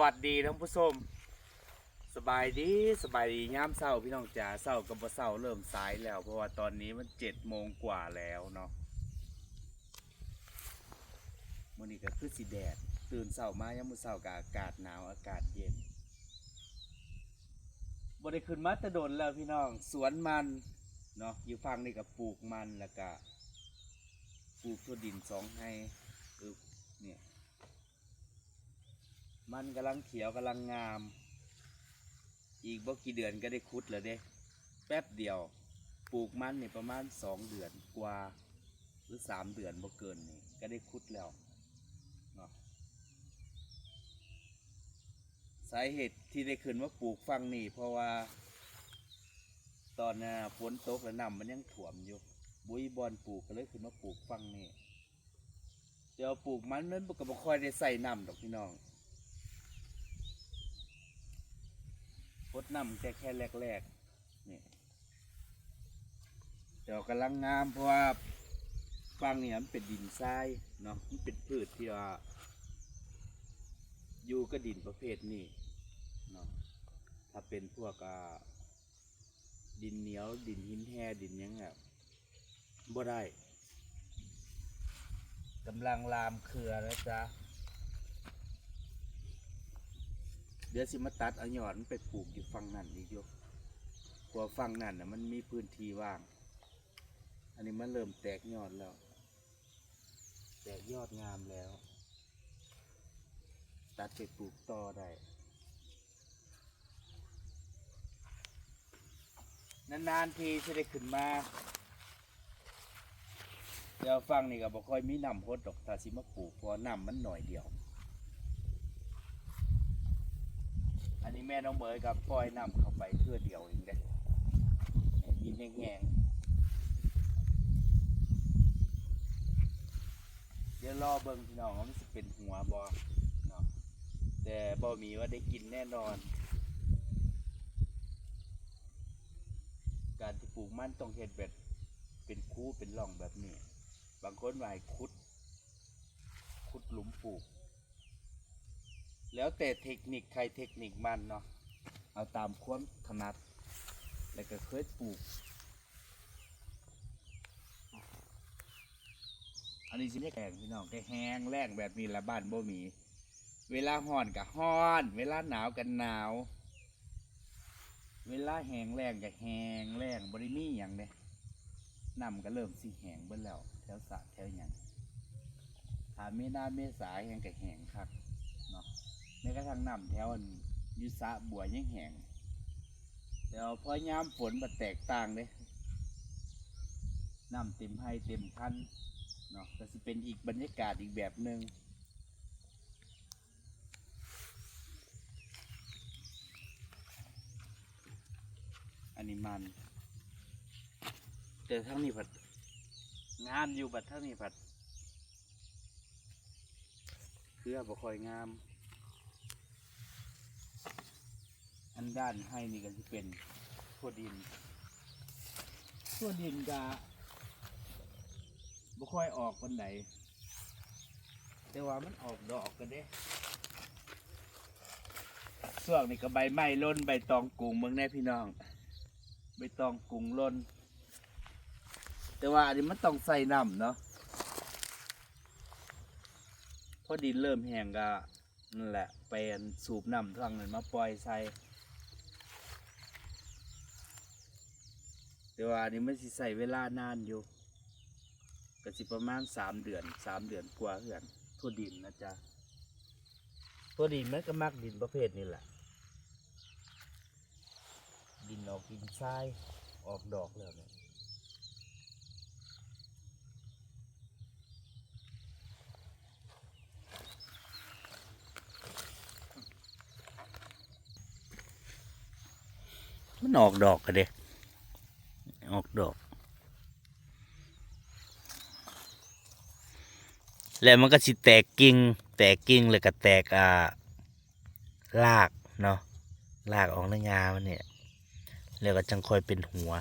วัสดีท่านผู้ชมสบายดีสบายดียามเช้าพี่น้องจ๋าเช้ากับบ่เช้าเริ่มสายแล้ว เพราะว่าตอนนี้มันเจ็ดโมงกว่าแล้วเนาะมื้อนี้ก็คือสิแดด ตื่นเช้ามายามมื้อเช้าก็อากาศหนาวอากาศเย็นบ่ได้ขึ้นมาต่โดนแล้วพี่น้องสวนมันเนาะอยู่ฝั่งนี้ก็ปลูกมันแล้วก็ปลูกทั่วดินสองไร่อึบเนี่ย มันกำลังเขียวกำลังงาม อีกบ่กี่เดือนก็ได้คุดแล้วเด้ แป๊บเดียว ปลูกมันนี่ประมาณสองเดือนกว่า หรือสามเดือนบ่เกินนี่ก็ได้คุดแล้วเนาะสาเหตุที่ได้ขึ้นว่าปลูกฟังนี่ เพราะว่า ตอนน่ะฝนตกแล้วน้ำมันยังถ่วมอยู่ บุยบอลปลูกก็เลยขึ้นมาปลูกฟังนี่เดี๋ยวปลูกมันมันก็บ่ค่อยได้ใส่น้ำดอกพี่น้อง พ ดน้ำแค่แค่แรกๆนี่เดี๋ยวกำลังงามเพราะว่าฟางเนี่ยมันเป็นดินทรายเนาะมันเป็นพืชที่ว่าอยู่กับดินประเภทนี้เนาะถ้าเป็นพวกดินเหนียวดินหินแห่ดินยังแบบบ่ได้กำลังลามเครือแล้วจ้ะ เดี๋ยวสิมาตัดเอาหยอดมันไปปลูกอยู่ฝั่งนั่นอีกอยู่กว่าฝั่งนั่นน่ะมันมีพื้นที่ว่าง อันนี้มันเริ่มแตกยอดแล้ว แตกยอดงามแล้ว ตัดไปปลูกต่อได้นานๆทีจะได้ขึ้นมาเดี๋ยวฟังนี่ก็บ่ค่อยมีน้ำพดดอกถ้าสิมาปลูกพราะว่าน้ำมันหน่อยเดียว อันนี้แม่น้องเมยกับปล่อยน้ำเข้าไปเพื่อเดียวเองเด้ยินแห้งเดี๋ยวรอเบิ่งพี่น้องว่ามันจะเป็นหัวบอเนาะแต่บ่มีว่าได้กินแน่นอน การที่ปลูกมันต้องเห็ดแบบเป็นคู่เป็นร่องแบบนี้ บางคนว่าให้ขุดขุดหลุมปลูก แล้วแต่เทคนิคใครเทคนิคมันเนาะเอาตามความถนัด แล้วก็เคยปลูก อันนี้สิเรียกแกงพี่น้องแกแห้งแรงแบบนี้ละบ้านบ่มี เวลาห้อนกับห้อน เวลาหนาวกันหนาว เวลาแห้งแรงกับแห้งแรงบริมีอย่างเด้น้ำก็เริ่มสิแห้งเบิ่แล้วแถวสะแถวยังถ้าเมนาเมษาแห้งกับแห้งคักเนาะ ในกระทั่งน้ำแถวยุสะบัวยังแห้งเดี๋ยวพอยามฝนมันแตกต่างเลยน้ำเต็มให้เต็มคันเนาะก็สิเป็นอีกบรรยากาศอีกแบบหนึ่งอันนี้มัน แต่ทั้งนี้ผัด งามอยู่บัดทั้งนี้ผัดเครือบ่คอยงาม อันด้านให้นี่ก็จะเป็นทั่วดินทั่วดินก็บ่ค่อยออกวันไหนแต่ว่ามันออกดอกกันเด้ส่วงนี่ก็ใบไม้ล้นใบตองกุงเมืองแน่พี่น้อง ใบตองกุงล้น แต่ว่าอันนี้มันต้องใส่น้ำเนาะเพราะดินเริ่มแห้งก็นั่นแหละไปอันสูบน้ำทางนั้นมาปล่อยใส่ แต่ว่าอันนี้มันสิใส่เวลานานอยู่ก็สิประมาณสามเดือนสามเดือนกว่าเหือนทั่วดินนะจ๊ะทั่วดินมันก็มักดินประเภทนี้แหละดินออกดินทรายออกดอกแล้วเนี่ยมันออกดอกกันเด้ ออกดอก แล้วมันก็สิแตกกิ่งแตกกิ่งเลยก็แตกอ่ารากเนาะรากออกในงามันเนี่ยแล้วก็จังคอยเป็นหัว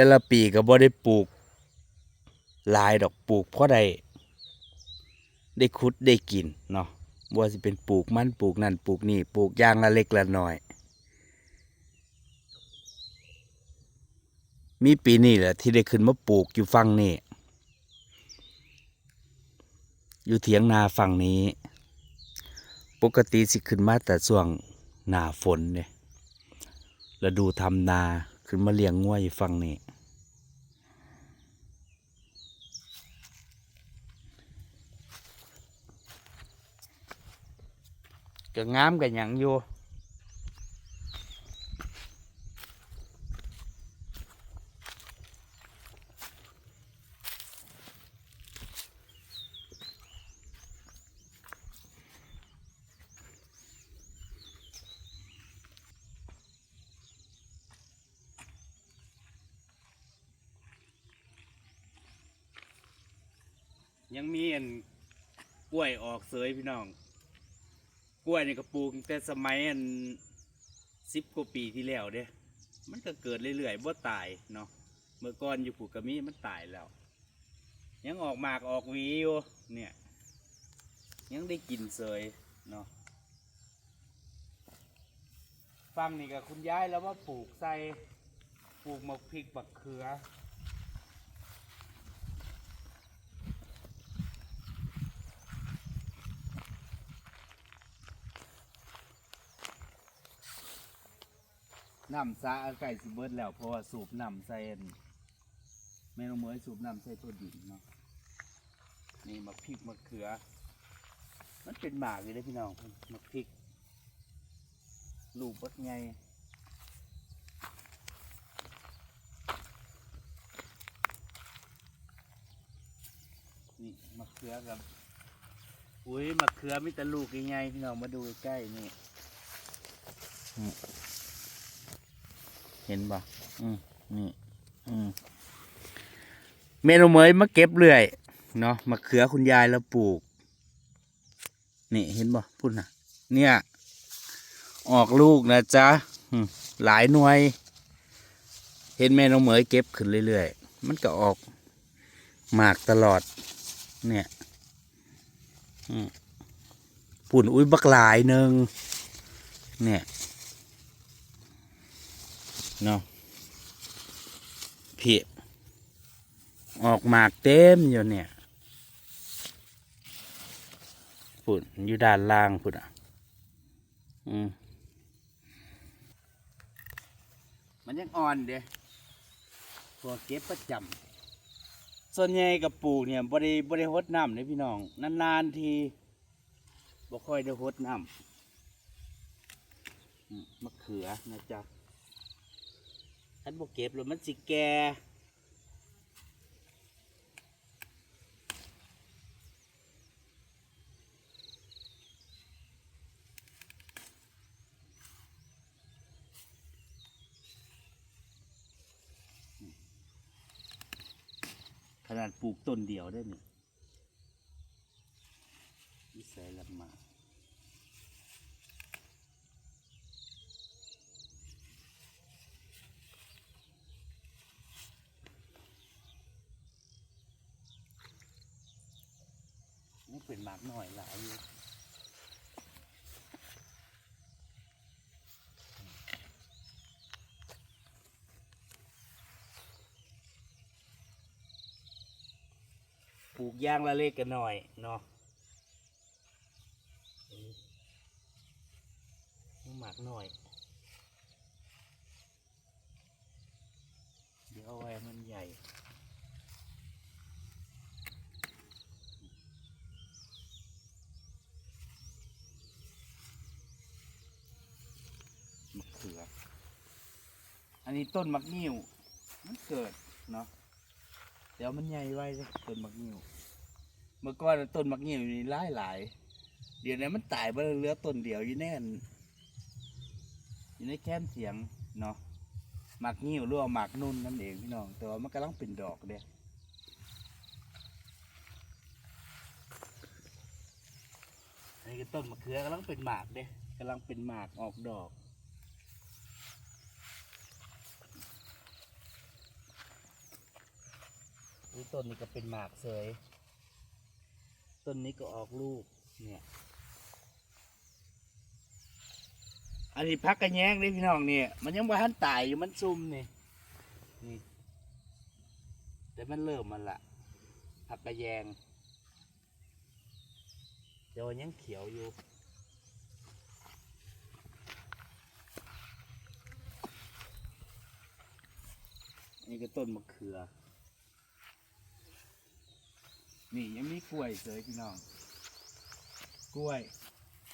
แต่ละปีก็บ่ได้ปลูกลายดอกปลูกเพราะได้ได้ขุดได้กินเนาะบ่สิเป็นปลูกมันปลูกนั่นปลูกนี่ปลูกอย่างละเล็กละน้อย มีปีนี้แหละที่ได้ขึ้นมาปลูกอยู่ฝั่งนี้อยู่เถียงนาฝั่งนี้ ปกติสิขึ้นมาแต่ช่วงหน้าฝนเนี่ยแล้วดูทำนา ขึ้นมาเลี้ยงงัวอยู่ฝั่งนี้ก็งามกันยังอยู่ ยังมีอันกล้วยออกเสยพี่น้อง กล้วยนี่ก็ปลูกแต่สมัยอันสิบกว่าปีที่แล้วเด้ มันก็เกิดเรื่อยๆบ่ตายเนาะ เมื่อก่อนอยู่ผูกกระมีมันตายแล้ว ยังออกหมากออกหวีอยู่เนี่ย ยังได้กินเสยเนาะฟังนี่กับคุณยายแล้วว่าปลูกใส่ปลูกหมกพริกบักเขือ น้ำซาไก่สิเบิดแล้วเพราะว่าสูบน้ำใส่อันแม่นงเหมยสูบน้ำใส่ตัวดินเนาะนี่มักพริกมะเขือ มันเป็นหมากอยู่เลยพี่น้องมักพริกลูกบัดไงนี่มะเขือกับอุ้ยมะเขือมีแต่ลูกใหญ่ๆพี่น้องมาดูใกล้ๆนี่ เห็นบ่อืมนี่อืมเมนูเมยมาเก็บเรื่อยเนาะมะเขือคุณยายแล้วปลูก นี่เห็นบ่พุ่นน่ะเนี่ย ออกลูกนะจ๊ะหลายหน่วย เห็นแม่น้องเหมยเก็บขึ้นเรื่อยๆ มันก็ออกหมากตลอด เนี่ยอืมปุ่นอุ้ยบักหลายหนึ่งเนี่ย เนาะเพี่ออกหมากเต็มอยู่เนี่ยพุ่นอยู่ด้านล่างพุ่นอะอืมมันยังอ่อนเด้พวกเก็บประจำส่วนใหญ่กับปลูกเนี่ยบริบริหดน้ำเลยพี่น้อง นานๆทีบ่ค่อยได้หดน้ำมะเขือนะจ๊ะ ท่านบกเก็บแล้วมันสิแกขนาดปลูกต้นเดียวได้เนี่วิสัยลำมา นี่เป็นหมากหน่อยหลายอยู่ปลู กย่างละเล็กกันหน่อยเนาะหมากหน่อย เดี๋ยวเอาไว้มันใหญ่มะเขือ อันนี้ต้นมักงิ้ว มันเกิดเนาะ เดี๋ยวมันใหญ่ไว้เลยต้นมักงิ้ว เมื่อก่อนต้นมักเงิ้วนี่หลายหลายเดี๋ยวนี้มันตายไปเหลือต้นเดียวอยู่แน่นอยู่ในแค้มเสียงเนาะหมักงิ้วหรือว่าหมักนุ่นนั่นเองพี่น้อง แต่ว่ามันกำลังเป็นดอกเด้อันนี้ต้นมะเขือกำลังเป็นหมากเด้กำลังเป็นหมากออกดอกต้นนี้ก็เป็นหมากเสย ต้นนี้ก็ออกลูกเนี่ยอันนี้พักกระแยงเลยพี่น้องเนี่ยมันยังบ่ทันตายอยู่มันซุ่มนี่นี่แต่มันเริ่มมันละพักกระแยงเดี๋ยวยังเขียวอยู่นี่ก็ต้นมะเขือ นี่ยังมีกล้วยเสยพี่น้อง กล้วย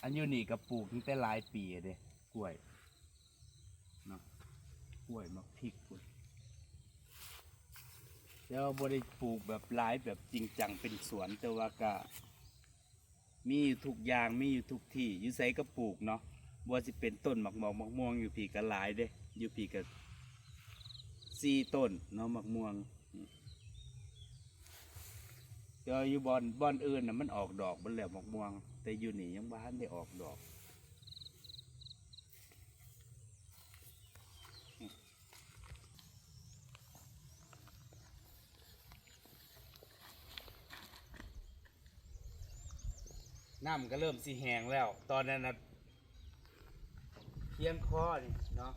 อันอยู่นี่ก็ปลูกตั้งแต่หลายปีเด้กล้วยเนาะกล้วยมะพริกกล้วยแล้วบริปลูกแบบหลายแบบจริงจังเป็นสวนแต่ว่าก็มีอยู่ทุกอย่างมีอยู่ทุกที่อยู่ไสก็ปลูกเนาะบัวสิเป็นต้นหมักหมอกหมักม่วงอยู่พี่ก็หลายเด้อยู่พี่ก็สี่ต้นเนาะหมักม่วง แต่อยู่บอนบอนอื่นน่ะมันออกดอกมันแล้วหมกม่วง แต่อยู่นี่ยังบ้านได้ออกดอกน้ำก็เริ่มสีแหงแล้ว ตอนนั้นนะเพียงคอนี่เนาะ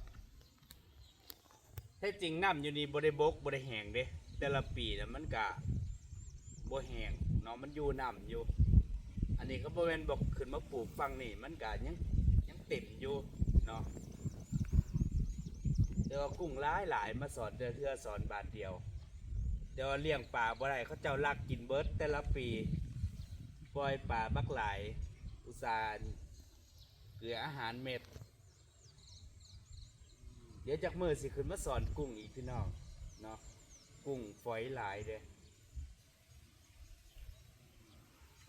แท้จริงน้ำอยู่นี่บริบกบริแหงเด้แต่ละปีนะมันกะ บ่แหงเนาะมันอยู่น้ำอยู่ อันนี้ก็บริเวณบอกขึ้นมาปลูกฟังนี่มันกะยังยังเต็มอยู่เนาะเดี๋ยวกุ้งร้ายหลายมาสอนเดือเทือสอนบาทเดียว เดี๋ยวเลี้ยงปลาบ่ได้เขาเจ้าลักกินเบิร์ดแต่ละปีปล่อยป่าบักหลาย อุตสาห์เกลืออาหารเม็ด เดี๋ยวจากมือสิขึ้นมาสอนกุ้งอีกพี่น้องเนาะกุ้งฝอยหลายเด้อเ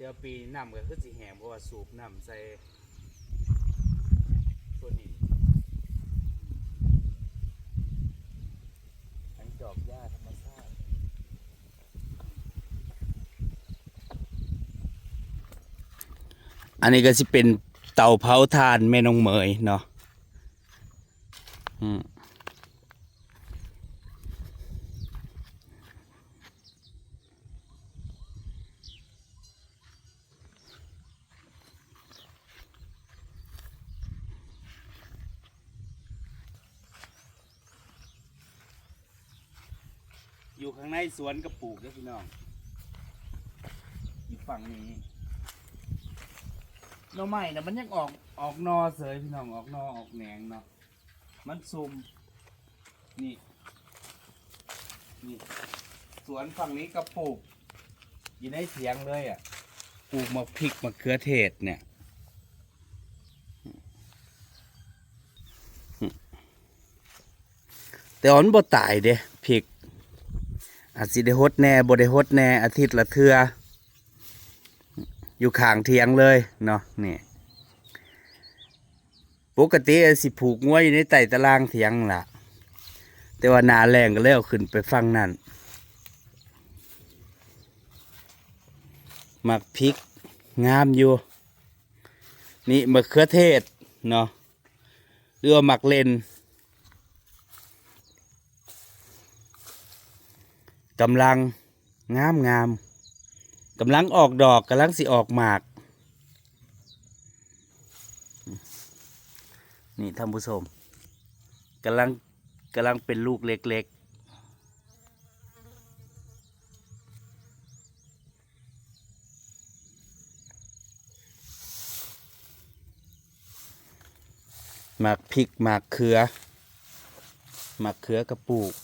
ดี๋ยวปีน้ำก็คือสิแหงเพราะว่าสูบน้ำใส่ตัวนี้ทั้งจอกหญ้าธรรมชาติอันนี้ก็สิเป็นเตาเผาทานแม่นงเหมยเนาะอืม อยู่ข้างในสวนก็ปลูกเด้อพี่น้องอยู่ฝั่งนี้หน่อไม้นะมันยังออกออกนอเสยพี่น้องออกนอออกแหนงเนาะมันซุมนี่นี่สวนฝั่งนี้ก็ปลูก อยู่ในเถียงเลยอะปลูกมะพริกมะเขือเทศเนี่ยแต่อ่อนบ่ตายเด้พริก อาจสิได้ฮดแน่บ่ได้ฮดแน่อาทิตย์ละเทืออยู่ข้างเทียงเลยเนาะนี่ปกติสิผูกงัวอยู่ในใต้ตารางเทียงล่ะ แต่ว่านาแรงก็เลยเอาขึ้นไปฟังนั่นหมักพริกงามอยู่ นี่มะเขือเทศเนาะหรือว่าหมักเลน กำลังงามงามกำลังออกดอกกำลังสิออกหมาก นี่ท่านผู้ชมกำลังกำลังเป็นลูกเล็กๆหมากพริกหมากเขือหมากเขือกระปูก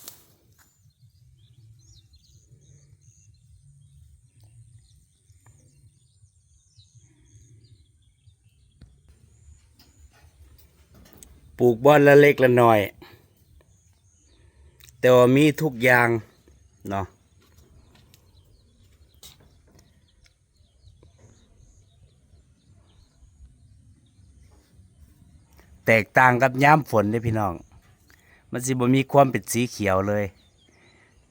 ปลูกบอนละเล็กละน้อย แต่ว่ามีทุกอย่างเนาะแตกต่างกับย้ำฝนเด้พี่น้อง มันสิบ่มีความเป็นสีเขียวเลย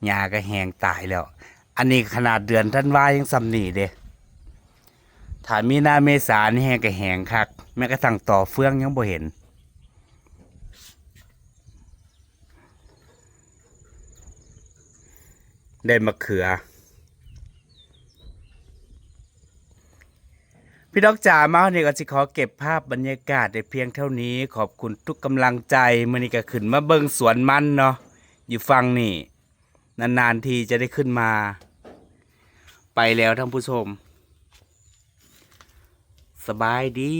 หญ้าก็แห้งตายแล้ว อันนี้ขนาดเดือนธันว่ายังซ้ำนีเด้ถ้ามีหน้าเมษานี่แห้งก็แห้งคัก แม้กระทั่งต่อเฟืองยังบ่เห็น ได้มะเขือ พี่ดอกจ๋ามาวันนี้ก็จะขอเก็บภาพบรรยากาศได้เพียงเท่านี้ ขอบคุณทุกกำลังใจมื่อนี้ก็ขึ้นมาเบิ่งสวนมันเนาะอยู่ฟังนี่ นานๆทีจะได้ขึ้นมา ไปแล้วท่านผู้ชม สบายดี